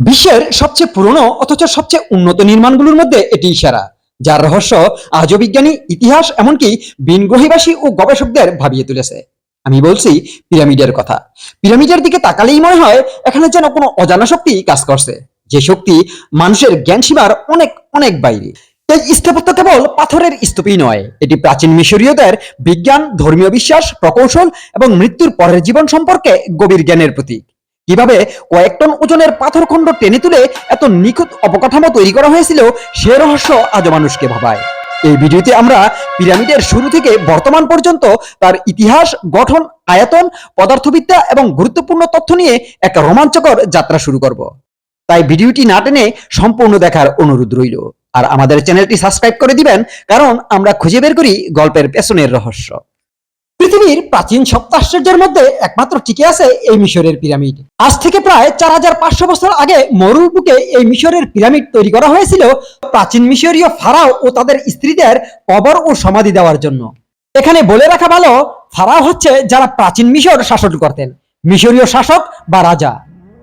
বিশ্বের সবচেয়ে পুরনো অথচ সবচেয়ে উন্নত নির্মাণগুলোর মধ্যে এটি ইশারা যার রহস্য আজও বিজ্ঞানী, ইতিহাস এমনকি বিনগ্রহীবাসী ও গবেষকদের ভাবিয়ে তুলেছে। আমি বলছি পিরামিডের কথা। পিরামিডের দিকে তাকালেই মনে হয় এখানে যেন কোনো অজানা শক্তি কাজ করছে। যে শক্তি মানুষের জ্ঞান সীমার অনেক অনেক বাইরে। এই স্থাপত্য কেবল পাথরের স্তূপই নয়, এটি প্রাচীন মিশরীয়দের বিজ্ঞান, ধর্মীয় বিশ্বাস, প্রকৌশল এবং মৃত্যুর পরের জীবন সম্পর্কে গভীর জ্ঞানের প্রতীক। কীভাবে কয়েক টন ওজনের পাথরখণ্ড টেনে তুলে এত নিখুঁত অবকাঠামো তৈরি করা হয়েছিল সে রহস্য আজও মানুষকে ভাবায়। এই ভিডিওতে আমরা পিরামিডের শুরু থেকে বর্তমান পর্যন্ত তার ইতিহাস, গঠন, আয়তন, পদার্থবিদ্যা এবং গুরুত্বপূর্ণ তথ্য নিয়ে এক রোমাঞ্চকর যাত্রা শুরু করব। তাই ভিডিওটি না টেনে সম্পূর্ণ দেখার অনুরোধ রইল। আর আমাদের চ্যানেলটি সাবস্ক্রাইব করে দিবেন, কারণ আমরা খুঁজে বের করি গল্পের পেছনের রহস্য। পৃথিবীর প্রাচীন সপ্তাশ্চর্যের মধ্যে একমাত্র টিকে আছে এই মিশরের পিরামিড। আজ থেকে প্রায় চার হাজার পাঁচশো বছর আগে মরুর বুকে এই মিশরের পিরামিড তৈরি করা হয়েছিল প্রাচীন মিশরীয় ফারাও ও তাদের স্ত্রীদের কবর ও সমাধি দেওয়ার জন্য। এখানে বলে রাখা ভালো, ফারাও হচ্ছে যারা প্রাচীন মিশর শাসন করতেন, মিশরীয় শাসক বা রাজা।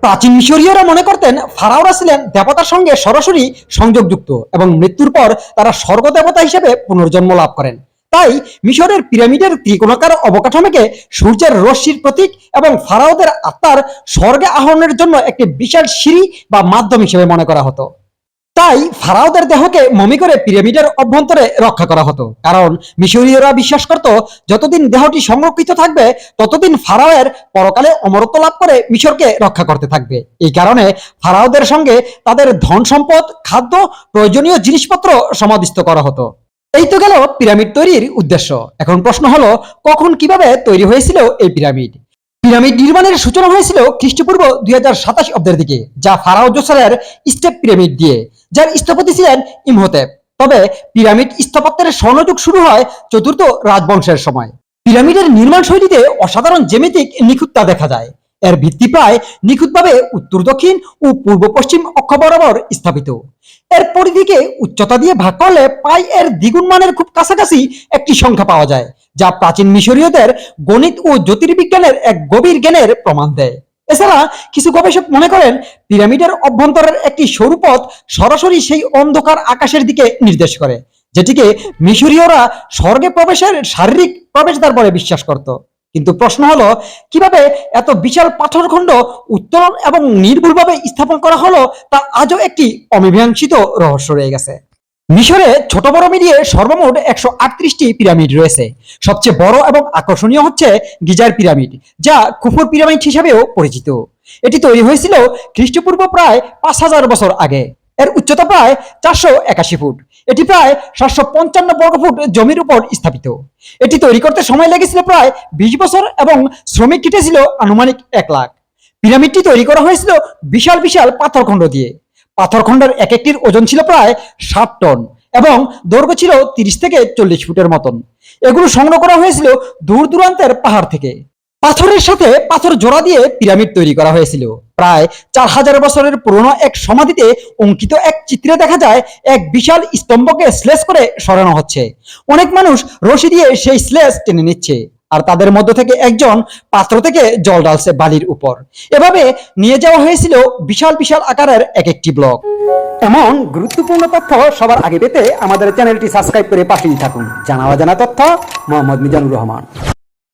প্রাচীন মিশরীয়রা মনে করতেন ফারাওরা ছিলেন দেবতার সঙ্গে সরাসরি সংযোগযুক্ত এবং মৃত্যুর পর তারা স্বর্গ দেবতা হিসেবে পুনর্জন্ম লাভ করেন। তাই মিশরের পিরামিডের ত্রিকোণাকার অবকাঠামোকে সূর্যের রশ্মির প্রতীক এবং ফারাওদের আত্মার স্বর্গে আহরণের জন্য একটি বিশাল সিঁড়ি বা মাধ্যম হিসেবে মনে করা হতো। তাই ফারাওদের দেহকে মমি করে পিরামিডের অভ্যন্তরে রক্ষা করা হতো। কারণ মিশরীয়রা বিশ্বাস করত, যতদিন দেহটি সংরক্ষিত থাকবে, ততদিন ফারাওয়ের পরকালে অমরত্ব লাভ করে মিশরকে রক্ষা করতে থাকবে। এই কারণে ফারাওদের সঙ্গে তাদের ধন সম্পদ খাদ্য, প্রয়োজনীয় জিনিসপত্র সমাধিস্থ করা হতো। এই তো গেল পিরামিড তৈরির উদ্দেশ্য। এখন প্রশ্ন হলো, কখন কীভাবে তৈরি হয়েছিল এই পিরামিড? পিরামিড নির্মাণের সূচনা হয়েছিল খ্রিস্টপূর্ব দুই হাজার সাতাশ অব্দের দিকে, যা ফারাও জোসারের স্টেপ পিরামিড দিয়ে, যার স্থপতি ছিলেন ইমহোতেপ। তবে পিরামিড স্থাপত্যের স্বর্ণযুগ শুরু হয় চতুর্থ রাজবংশের সময়। পিরামিডের নির্মাণ শৈলীতে অসাধারণ জ্যামিতিক নিখুঁততা দেখা যায়। এর ভিত্তি প্রায় নিখুঁতভাবে উত্তর, দক্ষিণ ও পূর্ব পশ্চিম অক্ষ বরাবর স্থাপিত। এর পরিধিকে উচ্চতা দিয়ে ভাগ করলে পাই এর দ্বিগুণ মানের খুব কাছাকাছি একটি সংখ্যা পাওয়া যায়, যা প্রাচীন মিশরীয়দের গণিত ও জ্যোতির্বিজ্ঞানের এক গভীর জ্ঞানের প্রমাণ দেয়। এছাড়া কিছু গবেষক মনে করেন, পিরামিডের অভ্যন্তরের একটি সরু পথ সরাসরি সেই অন্ধকার আকাশের দিকে নির্দেশ করে, যেটিকে মিশরীয়রা স্বর্গে প্রবেশের শারীরিক প্রবেশদ্বার বলে বিশ্বাস করত। কিন্তু প্রশ্ন হলো, কীভাবে এত বিশাল পাথরখণ্ড উত্তোলন এবং নির্ভুলভাবে স্থাপন করা হলো তা আজও একটি অমীমাংসিত রহস্য রয়ে গেছে। মিশরে ছোট বড় মিলিয়ে সর্বমোট একশো আটত্রিশটি পিরামিড রয়েছে। সবচেয়ে বড় এবং আকর্ষণীয় হচ্ছে গিজার পিরামিড, যা কুফুর পিরামিড হিসাবেও পরিচিত। এটি তৈরি হয়েছিল খ্রিস্টপূর্ব প্রায় পাঁচ হাজার বছর আগে। এর উচ্চতা প্রায় চারশো একাশি ফুট। এটি প্রায় সাতশো পঞ্চান্ন বর্গ ফুট জমির উপর স্থাপিত। এটি তৈরি করতে সময় লেগেছিল প্রায় বিশ বছর এবং শ্রমিক কেটেছিল আনুমানিক এক লাখ। পিরামিডটি তৈরি করা হয়েছিল বিশাল বিশাল পাথরখণ্ড দিয়ে। পাথরখণ্ডের এক একটির ওজন ছিল প্রায় ষাট টন এবং দৈর্ঘ্য ছিল তিরিশ থেকে চল্লিশ ফুটের মতন। এগুলো সংগ্রহ করা হয়েছিল দূর দূরান্তের পাহাড় থেকে। পাথরের সাথে পাথর জোড়া দিয়ে পিরামিড তৈরি করা হয়েছিল। প্রায় চার হাজার বছরের পুরনো এক সমাধিতে অঙ্কিত এক চিত্রে দেখা যায়, এক বিশাল স্তম্ভকে স্লেস করে সরানো হচ্ছে। অনেক মানুষ রশি দিয়ে সেই স্লেস টেনে নিচ্ছে, আর তাদের মধ্য থেকে একজন পাত্র থেকে জল ঢালছে বালির উপর। এভাবে নিয়ে যাওয়া হয়েছিল বিশাল বিশাল আকারের এক একটি ব্লক। এমন গুরুত্বপূর্ণ তথ্য সবার আগে পেতে আমাদের চ্যানেলটি সাবস্ক্রাইব করে পাশেই থাকুন। জানা অজানা তথ্য, মোহাম্মদ মিজানুর রহমান।